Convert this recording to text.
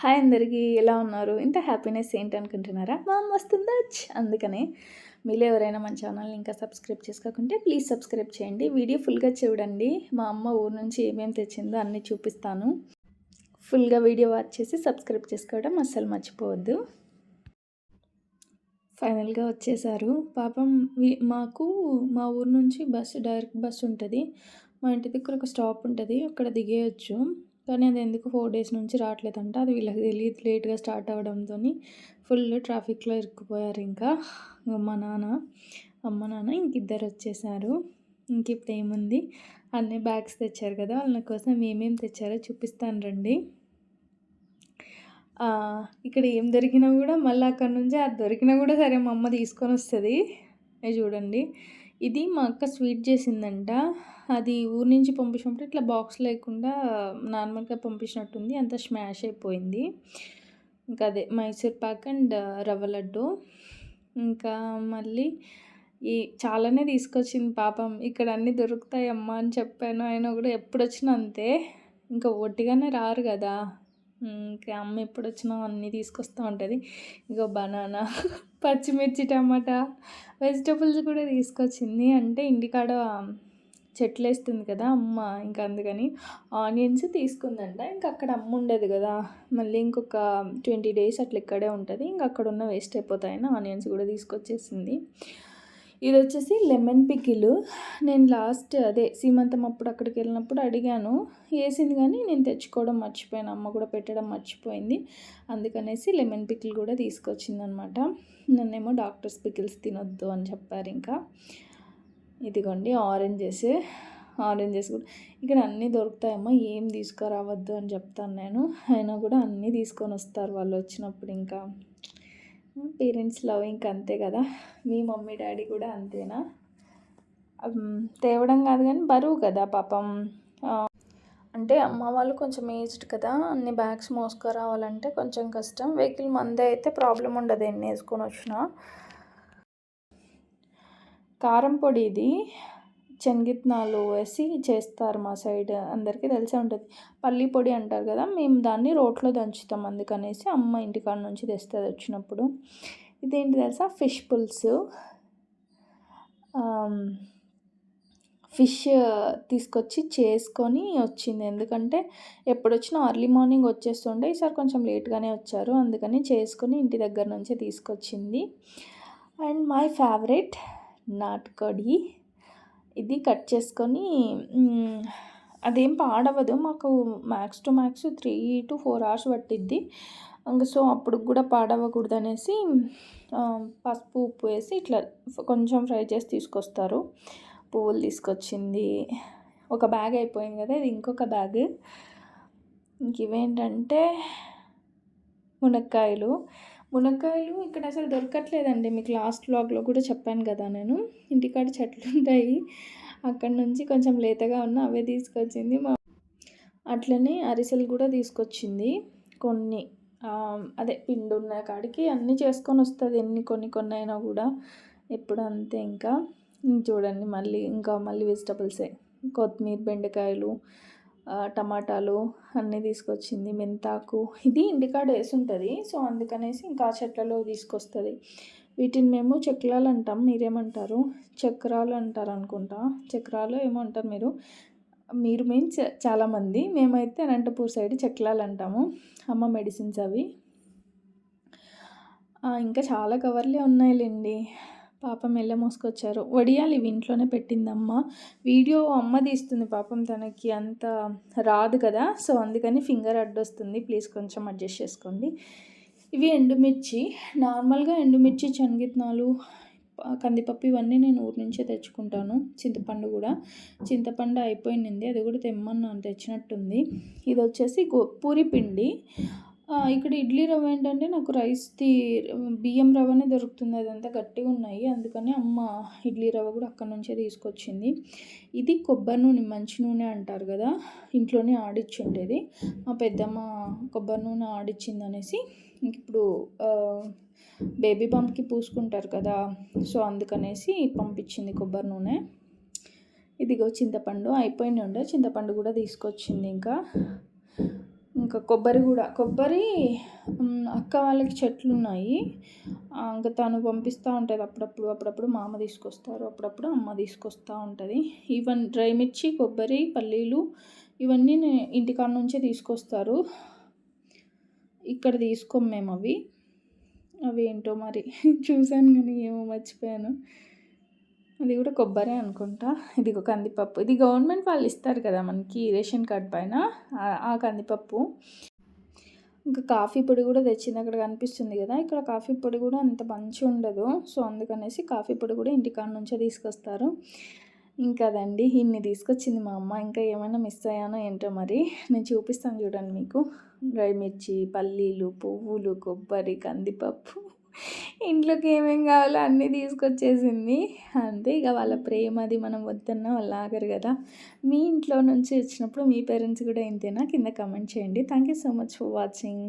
Hi అందరికీ ఎలా ఉన్నారు? ఇంత హ్యాపీనెస్ ఏంటనుకుంటున్నారా? మా అమ్మ వస్తుందా అందుకనే మీలో ఎవరైనా మన ఛానల్ని ఇంకా సబ్స్క్రైబ్ చేసుకోకుంటే ప్లీజ్ సబ్స్క్రైబ్ చేయండి. వీడియో ఫుల్గా చూడండి. మా అమ్మ ఊరు నుంచి ఏమేమి తెచ్చిందో అన్నీ చూపిస్తాను. ఫుల్గా వీడియో వాచ్ చేసి సబ్స్క్రైబ్ చేసుకోవడం అస్సలు మర్చిపోవద్దు. ఫైనల్గా వచ్చేసారు. పాపం మాకు మా ఊరు నుంచి బస్సు డైరెక్ట్ బస్సు ఉంటుంది. మా ఇంటి దగ్గర ఒక స్టాప్ ఉంటుంది. అక్కడ దిగేయచ్చు. కానీ అది ఎందుకు ఫోర్ డేస్ నుంచి రావట్లేదంట. అది వీళ్ళకి తెలియదు లేట్గా స్టార్ట్ అవ్వడంతో ఫుల్ ట్రాఫిక్లో ఇరుక్కుపోయారు ఇంకా అమ్మ మా నాన్న. అమ్మ నాన్న ఇంక ఇద్దరు వచ్చేసారు. ఇంక ఇప్పుడు ఏముంది? అన్నీ బ్యాగ్స్ తెచ్చారు కదా వాళ్ళ కోసం ఏమేమి తెచ్చారో చూపిస్తాను రండి. ఇక్కడ ఏం దొరికినా కూడా మళ్ళీ అక్కడ నుంచి అది దొరికినా కూడా సరే మా అమ్మ తీసుకొని వస్తుంది. చూడండి. ఇది మా అక్క స్వీట్ చేసిందంట. అది ఊరు నుంచి పంపించినప్పుడు ఇట్లా బాక్స్ లేకుండా నార్మల్గా పంపించినట్టుంది. అంత స్మాష్ అయిపోయింది. ఇంకా అదే మైసూర్ పాక్ అండ్ రవ్వ లడ్డు. ఇంకా మళ్ళీ ఈ చాలానే తీసుకొచ్చింది పాపం. ఇక్కడ అన్నీ దొరుకుతాయి అమ్మా అని చెప్పాను. ఆయన కూడా ఎప్పుడు వచ్చినా అంతే. ఇంకా ఒట్టిగానే రారు కదా. ఇంకా అమ్మ ఎప్పుడు వచ్చినా అన్నీ తీసుకొస్తూ ఉంటుంది. ఇగో బనానా పచ్చిమిర్చి టమాటా వెజిటబుల్స్ కూడా తీసుకొచ్చింది. అంటే ఇంటికాడ చెట్లు వేస్తుంది కదా అమ్మ ఇంకా అందుకని ఆనియన్స్ తీసుకుందంట. ఇంకా అక్కడ అమ్మ ఉండదు కదా. మళ్ళీ ఇంకొక ట్వంటీ డేస్ అట్లా ఇక్కడే ఉంటుంది. ఇంకా అక్కడ ఉన్న వేస్ట్ అయిపోతాయని ఆనియన్స్ కూడా తీసుకొచ్చేసింది. ఇది వచ్చేసి లెమన్ పికిల్. నేను లాస్ట్ అదే సీమంతం అప్పుడు అక్కడికి వెళ్ళినప్పుడు అడిగాను. వేసింది కానీ నేను తెచ్చుకోవడం మర్చిపోయాను. అమ్మ కూడా పెట్టడం మర్చిపోయింది. అందుకనేసి లెమన్ పికిల్ కూడా తీసుకొచ్చింది అనమాట నన్నేమో డాక్టర్స్ పికిల్స్ తినొద్దు అని చెప్పారు ఇంకా. ఇదిగోండి ఆరెంజెస్. ఆరెంజెస్ కూడా. ఇక్కడ అన్నీ దొరుకుతాయమ్మా ఏం తీసుకురావద్దు అని చెప్తాను నేను. అయినా కూడా అన్నీ తీసుకొని వస్తారు వాళ్ళు వచ్చినప్పుడు ఇంకా. పేరెంట్స్ లవ్ ఇంకా అంతే కదా. మీ మమ్మీ డాడీ కూడా అంతేనా? తేవడం కాదు కానీ బరువు కదా పాపం. అంటే అమ్మ వాళ్ళు కొంచెం ఏజ్డ్ కదా. అన్ని బ్యాగ్స్ మోసుకురావాలంటే కొంచెం కష్టం. వెహికల్ మందే అయితే ప్రాబ్లం ఉండదు ఎన్ని వేసుకొని వచ్చినా. కారం పొడి ఇది. శనగిత్తనాలు వేసి చేస్తారు మా సైడ్. అందరికీ తెలిసే ఉంటుంది. పల్లి పొడి అంటారు కదా మేము దాన్ని రోట్లో దంచుతాం అందుకనేసి అమ్మ ఇంటికాడ నుంచి తెస్తుంది వచ్చినప్పుడు. ఇదేంటి తెలుసా? ఫిష్ పులుసు. ఫిష్ తీసుకొచ్చి చేసుకొని వచ్చింది. ఎందుకంటే ఎప్పుడొచ్చినా అర్లీ మార్నింగ్ వచ్చేస్తుండే ఈసారి కొంచెం లేట్గానే వచ్చారు. అందుకని చేసుకొని ఇంటి దగ్గర నుంచే తీసుకొచ్చింది. అండ్ మై ఫేవరెట్ నాటుకోడి. ఇది కట్ చేసుకొని అదేం పాడవదు. మాకు max to max three to four hours పట్టిద్ది. ఇంకా సో అప్పుడు కూడా పాడవకూడదు అనేసి పసుపు ఉప్పు వేసి ఇట్లా కొంచెం ఫ్రై చేసి తీసుకొస్తారు. పువ్వులు తీసుకొచ్చింది. ఒక బ్యాగ్ అయిపోయింది కదా ఇది ఇంకొక బ్యాగ్ ఇంక ఇవేంటంటే మునక్కాయలు. మునక్కాయలు ఇక్కడ అసలు దొరకట్లేదండి. మీకు లాస్ట్ బ్లాగ్లో కూడా చెప్పాను కదా నేను. ఇంటికాడ చెట్లు ఉంటాయి అక్కడ నుంచి కొంచెం లేతగా ఉన్న అవే తీసుకొచ్చింది మా అట్లనే అరిసెలు కూడా తీసుకొచ్చింది. కొన్ని అదే పిండి ఉన్న కాడికి అన్నీ చేసుకొని వస్తుంది. ఎన్ని కొన్ని కొన్ని అయినా కూడా. ఎప్పుడు అంతే ఇంకా. చూడండి మళ్ళీ ఇంకా మళ్ళీ వెజిటబుల్సే కొత్తిమీర బెండకాయలు టమాటాలు అన్నీ తీసుకొచ్చింది మెంతాకు. ఇది ఇంటికాడ వేసి ఉంటుంది సో అందుకనేసి ఇంకా చెట్లలో తీసుకొస్తుంది. వీటిని మేము చక్రాలు అంటాం మీరేమంటారు? చక్రాలు అంటారు అనుకుంటా. చక్రాలు ఏమో అంటారు మీరు మీరు మీన్స్ చాలామంది. మేమైతే అనంతపూర్ సైడ్ చక్రాలు అంటాము. అమ్మ మెడిసిన్స్ అవి. ఇంకా చాలా కవర్లే ఉన్నాయిలేండి. పాపం ఎల్ల మోసుకొచ్చారు. వడియాలు ఇవి ఇంట్లోనే పెట్టింది అమ్మ వీడియో అమ్మ తీస్తుంది పాపం తనకి అంత రాదు కదా సో అందుకని ఫింగర్ అడ్డొస్తుంది ప్లీజ్ కొంచెం అడ్జస్ట్ చేసుకోండి. ఇవి ఎండుమిర్చి. నార్మల్గా ఎండుమిర్చి శనగిత్తనాలు కందిపప్పు ఇవన్నీ నేను ఊరి నుంచే తెచ్చుకుంటాను. చింతపండు కూడా. చింతపండు అయిపోయింది. అది కూడా తెమ్మన్నాను తెచ్చినట్టుంది. ఇది వచ్చేసి గో పూరి పిండి. ఇక్కడ ఇడ్లీ రవ్వ ఏంటంటే నాకు రైస్ది బియ్యం రవ్వనే దొరుకుతుంది. అదంతా గట్టిగా ఉన్నాయి. అందుకని అమ్మ ఇడ్లీ రవ్వ కూడా అక్కడ నుంచే తీసుకొచ్చింది. ఇది కొబ్బరి నూనె మంచి నూనె అంటారు కదా ఇంట్లోనే ఆడిచ్చి ఉండేది మా పెద్దమ్మ కొబ్బరి నూనె ఆడిచ్చింది అనేసి ఇప్పుడు బేబీ పంప్కి పూసుకుంటారు కదా సో అందుకనేసి పంపించింది కొబ్బరి నూనె. ఇదిగో చింతపండు అయిపోయింది ఉండే. చింతపండు కూడా తీసుకొచ్చింది ఇంకా. ఇంకా కొబ్బరి కూడా. కొబ్బరి అక్క వాళ్ళకి చెట్లు ఉన్నాయి. ఇంకా తను పంపిస్తూ ఉంటుంది. అప్పుడప్పుడు అప్పుడప్పుడు మామ తీసుకొస్తారు. అప్పుడప్పుడు అమ్మ తీసుకొస్తూ ఉంటుంది. ఈవెన్ డ్రై మిర్చి కొబ్బరి పల్లీలు ఇవన్నీ నే- ఇంటికాడ నుంచే తీసుకొస్తారు. ఇక్కడ తీసుకోం మేము అవి. అవి ఏంటో మరి. చూశాను కానీ ఏమో మర్చిపోయాను. అది కూడా కొబ్బరి అనుకుంటా. ఇది ఒక కందిపప్పు. ఇది గవర్నమెంట్ వాళ్ళు ఇస్తారు కదా మనకి రేషన్ కార్డ్ పైన ఆ- కందిపప్పు. ఇంకా కాఫీ పొడి కూడా తెచ్చింది. అక్కడ కనిపిస్తుంది కదా ఇక్కడ కాఫీ పొడి కూడా అంత మంచి ఉండదు. సో అందుకనేసి కాఫీ పొడి కూడా ఇంటికాడ నుంచే తీసుకొస్తారు. ఇంకా అదండి ఇన్ని తీసుకొచ్చింది మా అమ్మ. ఇంకా ఏమైనా మిస్ అయ్యానో ఏంటో మరి నేను చూపిస్తాను చూడండి మీకు. డ్రై మిర్చి పల్లీలు పువ్వులు కొబ్బరి కందిపప్పు. ఇంట్లోకి ఏమేం కావాలో అన్నీ తీసుకొచ్చేసింది. అంతే ఇక వాళ్ళ ప్రేమ అది మనం వద్దన్నా వాళ్ళు ఆగరు కదా. మీ ఇంట్లో నుంచి వచ్చినప్పుడు మీ పేరెంట్స్ కూడా ఇంతేనా? కింద కమెంట్ చేయండి. Thank you so much for watching